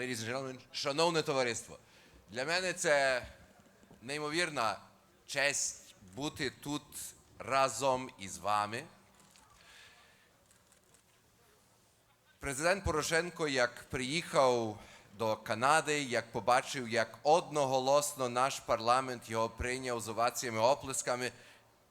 ladies and gentlemen, шановне товариство, для мене це неймовірна честь бути тут разом із вами. Президент Порошенко, як приїхав до Канади, як побачив, як одноголосно наш парламент його прийняв з оваціями оплесками,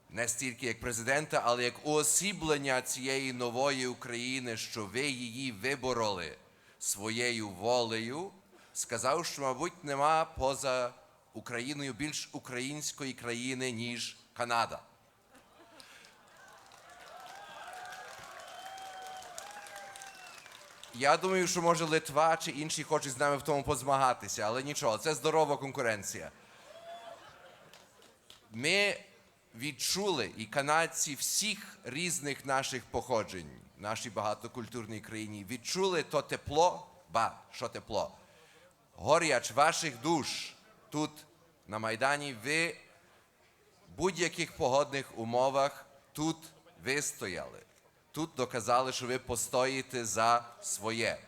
не стільки як президента, але як уосіблення цієї нової України, що ви її вибороли своєю волею, сказав, що, мабуть, нема поза Україною більш української країни, ніж Канада. Я думаю, що може Литва чи інші хочуть з нами в тому позмагатися, але нічого, це здорова конкуренція. Ми відчули і канадці всіх різних наших походжень, в нашій багатокультурній країні, відчули то тепло, ба, що тепло, горяч ваших душ тут на Майдані, ви в будь-яких погодних умовах тут вистояли. Тут доказали, що ви постоїте за своє.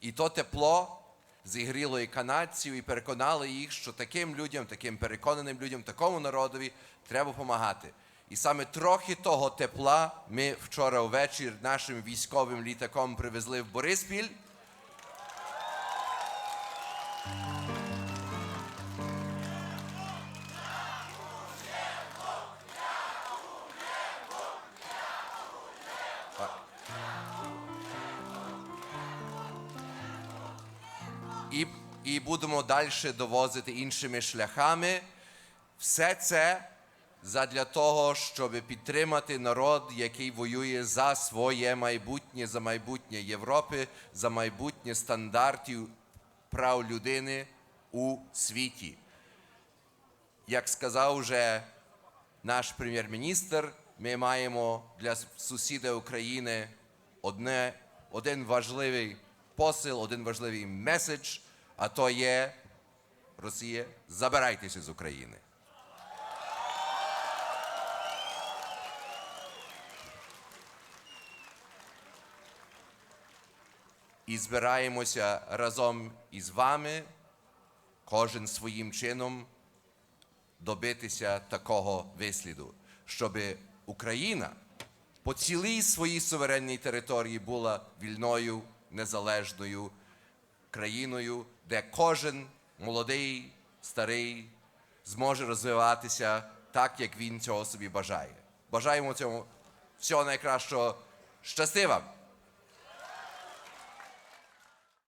І то тепло зігріло і канадців, і переконало їх, що таким людям, таким переконаним людям, такому народові треба допомагати. І саме трохи того тепла ми вчора ввечері нашим військовим літаком привезли в Бориспіль. І, і будемо далі довозити іншими шляхами. Все це задля того, щоб підтримати народ, який воює за своє майбутнє, за майбутнє Європи, за майбутнє стандартів прав людини у світі. Як сказав вже наш прем'єр-міністр, ми маємо для сусіда України одне, один важливий посил, один важливий меседж, а то є Росія, забирайтеся з України. І збираємося разом із вами, кожен своїм чином добитися такого висліду, щоб Україна по цілій своїй суверенній території була вільною, незалежною країною, де кожен молодий, старий зможе розвиватися так, як він цього собі бажає. Бажаємо цьому всього найкращого. Щасти вам!